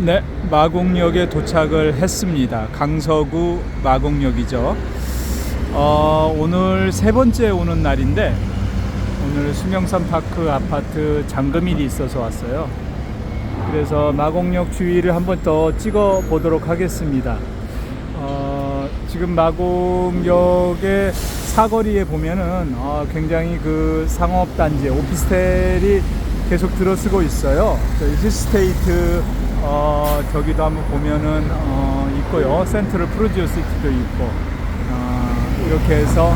네, 마곡역에 도착을 했습니다. 강서구 마곡역이죠. 어, 오늘 세 번째 오는 날인데 오늘 수명산 파크 아파트 잠금일이 있어서 왔어요. 그래서 마곡역 주위를 한 번 더 찍어 보도록 하겠습니다. 어, 지금 마곡역의 사거리에 보면은 어, 굉장히 그 상업 단지 오피스텔이 계속 들어서고 있어요. 저희 힐스테이트 어, 저기도 한번 보면은 어, 있고요. 센트럴 프로지오 시티도 있고 어, 이렇게 해서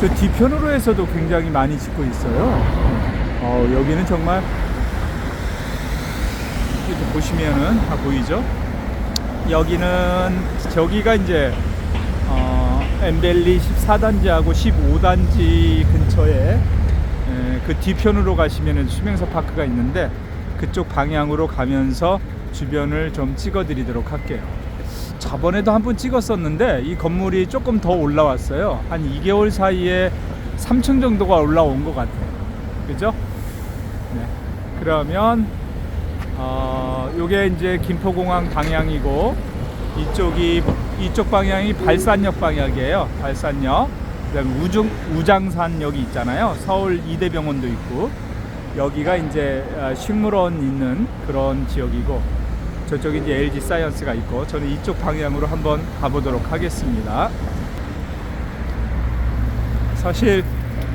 저 뒤편으로 해서도 굉장히 많이 짓고 있어요. 어, 여기는 정말 이렇게 보시면은 다 보이죠? 여기는 저기가 이제 어, 엠벨리 14단지하고 15단지 근처에 에, 그 뒤편으로 가시면은 수명사 파크가 있는데 그쪽 방향으로 가면서 주변을 좀 찍어 드리도록 할게요. 저번에도 한 번 찍었었는데 이 건물이 조금 더 올라왔어요. 한 2개월 사이에 3층 정도가 올라온 것 같아요. 그죠? 네. 그러면 어, 요게 이제 김포공항 방향이고 이쪽이 이쪽 방향이 발산역 방향이에요. 발산역. 그다음에 우중 우장산역이 있잖아요. 서울 이대병원도 있고 여기가 이제 아, 식물원 있는 그런 지역이고 저쪽이 이제 LG 사이언스가 있고 저는 이쪽 방향으로 한번 가보도록 하겠습니다. 사실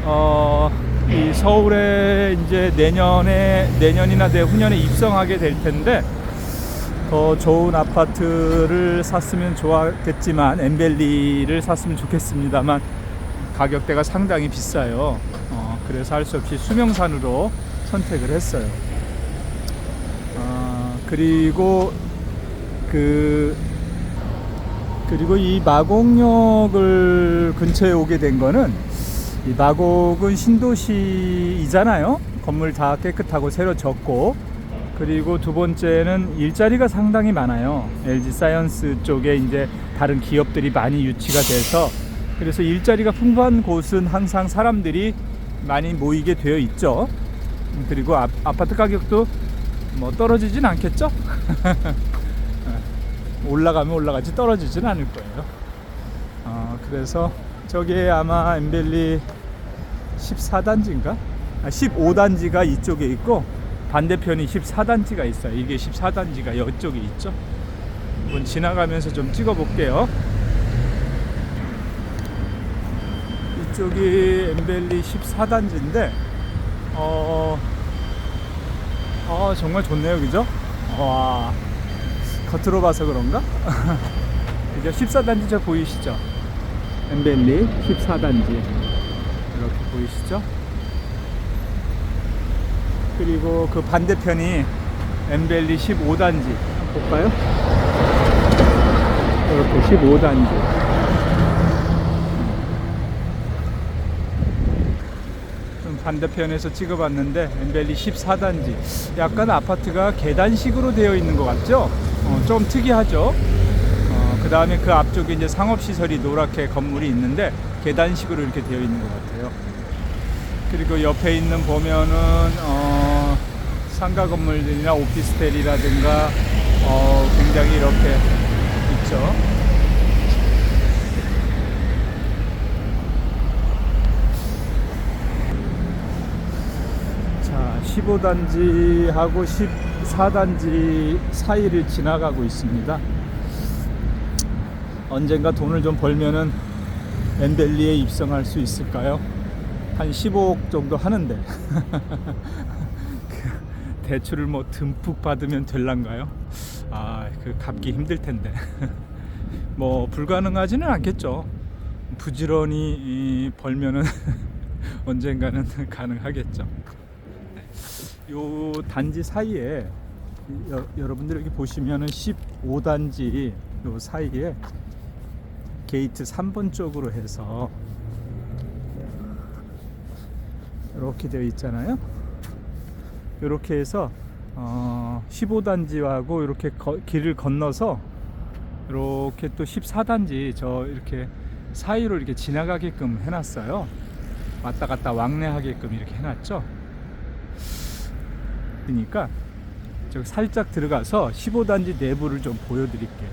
어, 이 서울에 이제 내년에 내년이나 내후년에 입성하게 될 텐데 더 좋은 아파트를 샀으면 좋았겠지만 엠벨리를 샀으면 좋겠습니다만 가격대가 상당히 비싸요. 어, 그래서 할 수 없이 수명산으로 선택을 했어요. 어, 그리고 그 그리고 이 마곡역을 근처에 오게 된 거는 이 마곡은 신도시이잖아요. 건물 다 깨끗하고 새로 졌고 그리고 두 번째는 일자리가 상당히 많아요. LG 사이언스 쪽에 이제 다른 기업들이 많이 유치가 돼서 그래서 일자리가 풍부한 곳은 항상 사람들이 많이 모이게 되어 있죠. 그리고 아, 아파트 가격도 뭐 떨어지진 않겠죠? 올라가면 올라가지 떨어지진 않을 거예요. 어, 그래서 저게 아마 엠벨리 14단지인가? 아, 15단지가 이쪽에 있고 반대편이 14단지가 있어요. 이게 14단지가 이쪽에 있죠. 한번 지나가면서 좀 찍어 볼게요. 이쪽이 엠벨리 14단지인데 어, 어 정말 좋네요, 그죠? 와 겉으로 봐서 그런가? 이제 14단지 저 보이시죠? 엠벨리 14단지 이렇게 보이시죠? 그리고 그 반대편이 엠벨리 15단지 볼까요? 이렇게 15단지 반대편에서 찍어봤는데 엠벨리 14단지 약간 아파트가 계단식으로 되어 있는 것 같죠? 어, 좀 특이하죠? 어, 그 다음에 그 앞쪽에 이제 상업시설이 노랗게 건물이 있는데 계단식으로 이렇게 되어 있는 것 같아요. 그리고 옆에 있는 보면은 어, 상가 건물들이나 오피스텔이라든가 어, 굉장히 이렇게 있죠. 자, 15단지하고 14단지 사이를 지나가고 있습니다. 언젠가 돈을 좀 벌면은 엠벨리에 입성할 수 있을까요? 한 15억 정도 하는데 그 대출을 뭐 듬뿍 받으면 될란가요? 아, 그 갚기 힘들 텐데 뭐 불가능하지는 않겠죠. 부지런히 이, 벌면은 언젠가는 가능하겠죠. 요 단지 사이에 여, 여러분들 여기 보시면은 15단지 요 사이에 게이트 3번 쪽으로 해서 이렇게 되어 있잖아요. 이렇게 해서 어, 15단지하고 이렇게 거, 길을 건너서 이렇게 또 14단지 저 이렇게 사이로 이렇게 지나가게끔 해놨어요. 왔다 갔다 왕래하게끔 이렇게 해놨죠. 그러니까 저 살짝 들어가서 15단지 내부를 좀 보여드릴게요.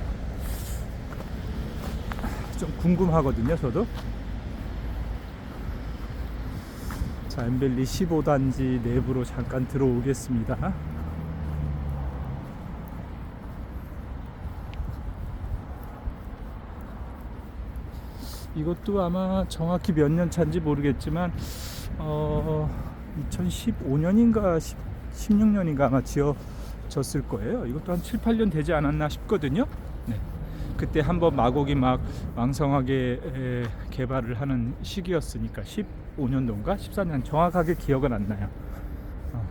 좀 궁금하거든요, 저도. 자, 엠벨리 15단지 내부로 잠깐 들어오겠습니다. 이것도 아마 정확히 몇 년 차인지 모르겠지만 어 2015년인가 16년인가 아마 지어졌을 거예요. 이것도 한 7, 8년 되지 않았나 싶거든요. 네. 그때 한번 마곡이 막 왕성하게 에, 개발을 하는 시기였으니까 15년도인가 14년 정확하게 기억은 안 나요. 어.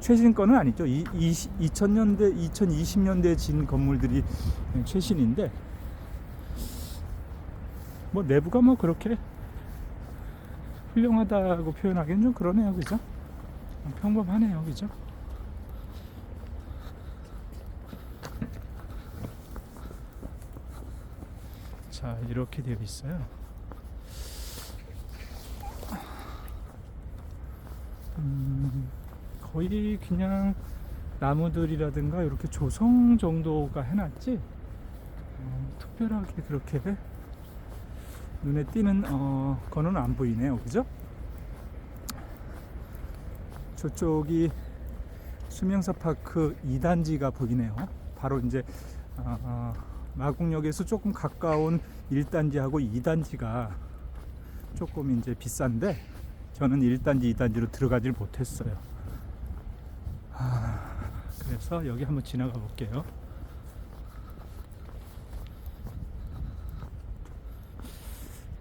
최신 거는 아니죠. 이, 2000년대, 2020년대에 진 건물들이 최신인데 뭐 내부가 뭐 그렇게 훌륭하다고 표현하기는 좀 그러네요, 그죠? 평범하네요, 그죠? 자, 이렇게 되어 있어요. 음, 거의 그냥 나무들이라든가 이렇게 조성 정도가 해놨지, 어, 특별하게 그렇게 눈에 띄는 어, 거는 안 보이네요. 그죠? 저쪽이 수명사 파크 2단지가 보이네요. 바로 이제 어, 어, 마곡역에서 조금 가까운 1단지하고 2단지가 조금 이제 비싼데 저는 1단지, 2단지로 들어가질 못했어요. 아, 그래서 여기 한번 지나가 볼게요.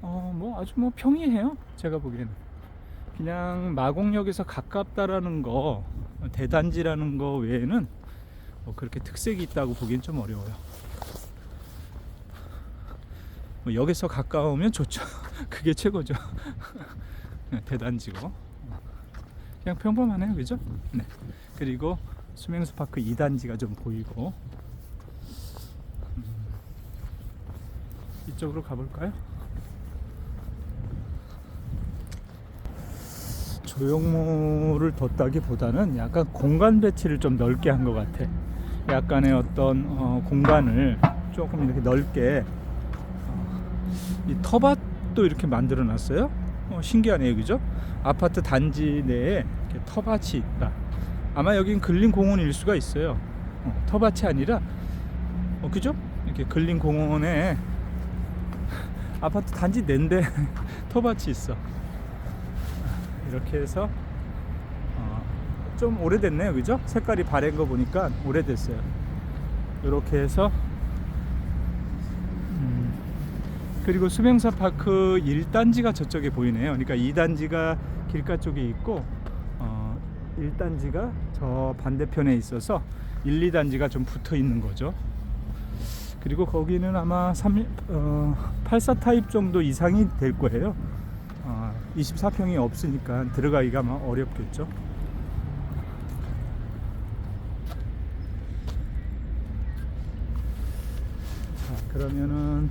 어, 뭐 아주 뭐 평이해요. 제가 보기에는. 그냥 마곡역에서 가깝다라는 거, 대단지라는 거 외에는 뭐 그렇게 특색이 있다고 보기엔 좀 어려워요. 뭐 역에서 가까우면 좋죠. 그게 최고죠. 네, 대단지고. 그냥 평범하네요. 그죠? 네. 그리고 수명수 파크 2단지가 좀 보이고. 음, 이쪽으로 가볼까요? 조형물을 뒀다기보다는 약간 공간 배치를 좀 넓게 한 것 같아. 약간의 어떤 어, 공간을 조금 이렇게 넓게 어, 이 터밭도 이렇게 만들어 놨어요. 어, 신기하네요, 그죠? 아파트 단지 내에 터밭이 있다. 아마 여긴 근린 공원일 수가 있어요. 어, 터밭이 아니라, 어, 그죠? 이렇게 근린 공원에 아파트 단지 내인데 터밭이 있어. 이렇게 해서 어, 좀 오래됐네요. 그죠? 색깔이 바랜 거 보니까 오래됐어요. 이렇게 해서 음, 그리고 수명사 파크 1단지가 저쪽에 보이네요. 그러니까 2단지가 길가 쪽에 있고 어, 1단지가 저 반대편에 있어서 1, 2단지가 좀 붙어 있는 거죠. 그리고 거기는 아마 3, 어, 84 타입 정도 이상이 될 거예요 24평이 없으니까 들어가기가 아마 어렵겠죠. 자, 그러면은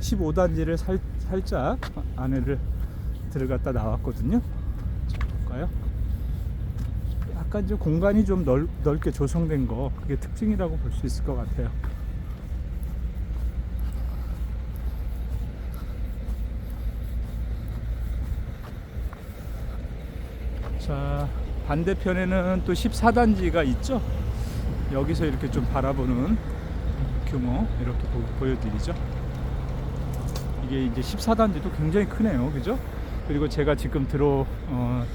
15단지를 살, 살짝 안에를 들어갔다 나왔거든요. 자, 볼까요? 약간 좀 공간이 좀 넓, 넓게 조성된 거 그게 특징이라고 볼 수 있을 것 같아요. 자 반대편에는 또 14단지가 있죠? 여기서 이렇게 좀 바라보는 규모 이렇게 보, 여드리죠. 이게 이제 14단지도 굉장히 크네요. 그죠? 그리고 제가 지금 들어 어,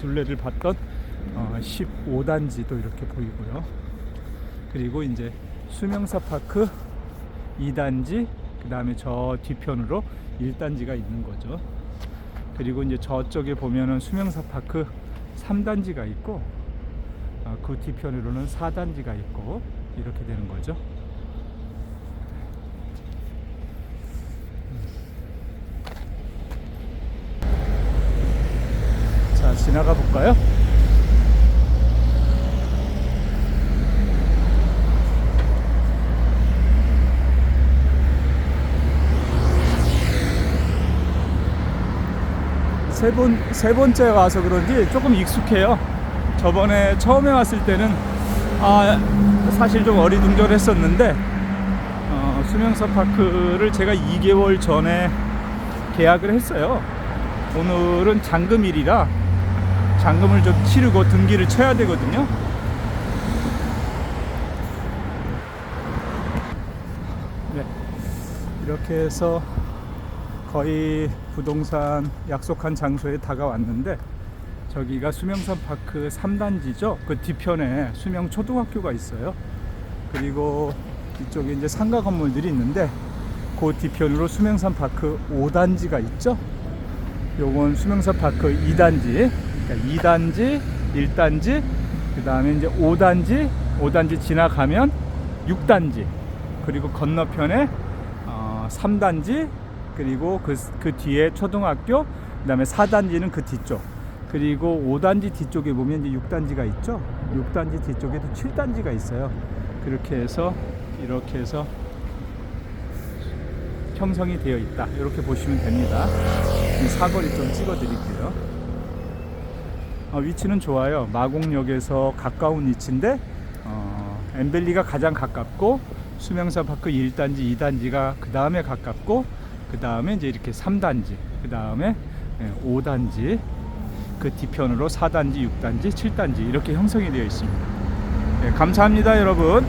둘레를 봤던 어, 15단지도 이렇게 보이고요. 그리고 이제 수명사 파크 2단지 그 다음에 저 뒤편으로 1단지가 있는 거죠. 그리고 이제 저쪽에 보면은 수명사 파크 3단지가 있고 어, 그 뒤편으로는 4단지가 있고 이렇게 되는 거죠. 자, 지나가 볼까요? 세 번, 세 번째 와서 그런지 조금 익숙해요. 저번에 처음에 왔을 때는 아 사실 좀 어리둥절했었는데 어, 수명사 파크를 제가 2개월 전에 계약을 했어요. 오늘은 잔금일이라 잔금을 좀 치르고 등기를 쳐야 되거든요. 네, 이렇게 해서 거의 부동산 약속한 장소에 다가왔는데 저기가 수명산 파크 3단지죠. 그 뒤편에 수명 초등학교가 있어요. 그리고 이쪽에 이제 상가 건물들이 있는데 그 뒤편으로 수명산 파크 5단지가 있죠. 요건 수명산 파크 2단지. 그러니까 2단지, 1단지, 그 다음에 이제 5단지, 5단지 지나가면 6단지, 그리고 건너편에 어, 3단지, 그리고 그, 그 뒤에 초등학교, 그 다음에 4단지는 그 뒤쪽. 그리고 5단지 뒤쪽에 보면 이제 6단지가 있죠. 6단지 뒤쪽에도 7단지가 있어요. 그렇게 해서 이렇게 해서 형성이 되어 있다. 이렇게 보시면 됩니다. 이 사거리 좀 찍어 드릴게요. 어, 위치는 좋아요. 마곡역에서 가까운 위치인데 어, 엠벨리가 가장 가깝고 수명사 파크 1단지, 2단지가 그 다음에 가깝고 그 다음에 이제 이렇게 3단지, 그 다음에 5단지, 그 뒤편으로 4단지, 6단지, 7단지 이렇게 형성이 되어 있습니다. 네, 감사합니다, 여러분.